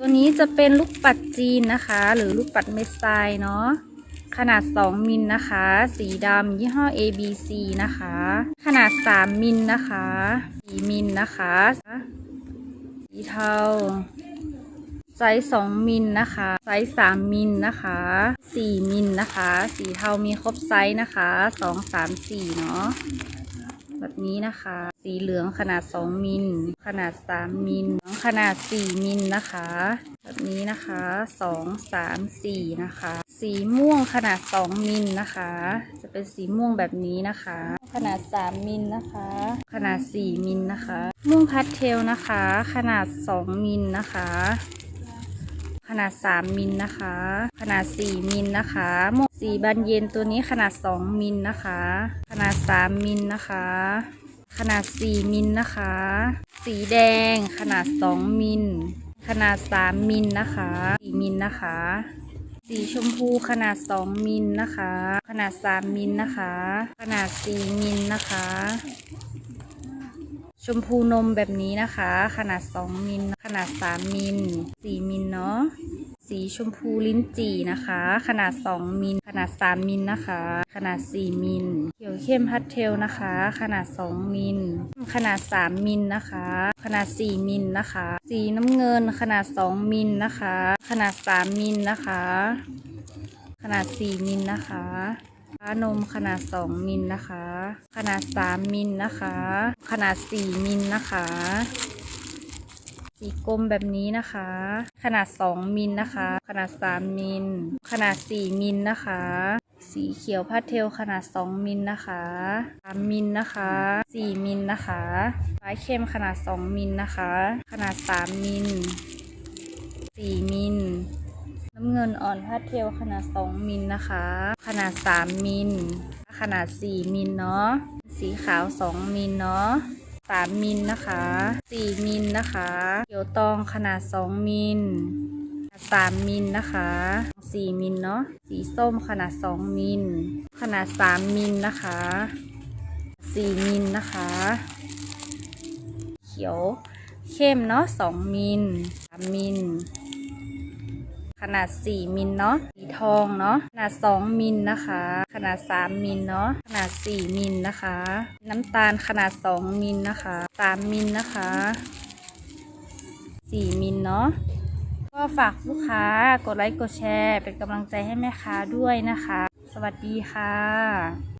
ตัวนี้จะเป็นลูกปัดจีนนะคะ หรือลูกปัดเม็ดทรายเนาะขนาด 2 มิลนะคะ สีดำยี่ห้อ ABC นะคะ ขนาด 3 มิลนะคะ4มิลนะคะ สีเทาไซส์ 2 มิลนะคะ ไซส์ 3 มิลนะคะ 4 มิลนะคะ สีเทามีครบไซส์นะคะ 2 3 4 เนาะ แบบนี้นะคะ สีเหลืองขนาด 2 มิล ขนาด 3 มิล ขนาด 4 มิลนะคะ แบบนี้นะคะ 2 3 4 นะคะ สีม่วงขนาด 2 มิลนะคะ จะเป็นสีม่วงแบบนี้นะคะ ขนาด 3 มิลนะคะ ขนาด 4 มิลนะคะ ม่วงพาสเทลนะคะ ขนาด 2 มิลนะคะขนาด 3 มิลนะคะ ขนาด 4 มิลนะคะ สีบานเย็นตัวนี้ขนาด 2 มิลนะคะ ขนาด 3 มิลนะคะ ขนาด 4 มิลนะคะ สีแดงขนาด 2 มิล ขนาด 3 มิลนะคะ 4 มิลนะคะ สีชมพูขนาด 2 มิลนะคะ ขนาด 3 มิลนะคะ ขนาด 4 มิลนะคะ ชมพูนมแบบนี้นะคะ ขนาด 2 มิล ขนาด 3 มิล 4 มิลเนาะ สีชมพูลิ้นจี่นะคะ ขนาด 2 มิล ขนาด 3 มิลนะคะ ขนาด 4 มิล เขียวเข้มพัสเทลนะคะ ขนาด 2 มิล ขนาด 3 มิลนะคะ ขนาด 4 มิลนะคะ สีน้ำเงินขนาด 2 มิลนะคะ ขนาด 3 มิลนะคะ ขนาด 4 มิลนะคะฟ้านมขนาด 2 มิลนะคะ ขนาด 3 มิลนะคะ ขนาด 4 มิลนะคะ สีกลมแบบนี้นะคะ ขนาด 2 มิลนะคะ ขนาด 3 มิล ขนาด 4 มิลนะคะ สีเขียวพาสเทลขนาด 2 มิลนะคะ3มิลนะคะ 4 มิลนะคะฟ้าเข้มขนาด 2 มิลนะคะ ขนาด 3 มิล 4 มิล น้ำเงินอ่อนพาสเทลขนาด 2 มิลนะคะ ขนาด 3 มิล ขนาด 4 มิลเนาะ สีขาว 2 มิลเนาะ 3 มิลนะคะ 4 มิลนะคะ เขียวตองขนาด 2 มิล3มิลนะคะ4มิลเนาะ สีส้มขนาด2มิล ขนาด3มิลนะคะ4มิลนะคะ เขียวเข้มเนาะ2มิล3มิล ขนาด 4 มิลเนาะ สีทองเนาะ ขนาด 2 มิลนะคะ ขนาด 3 มิลเนาะ ขนาด 4 มิลนะคะ น้ำตาลขนาด 2 มิลนะคะ 3 มิลนะคะ 4 มิลเนาะก็ฝากลูกค้ากดไลค์กดแชร์ เป็นกำลังใจให้แม่ค้าด้วยนะคะ สวัสดีค่ะ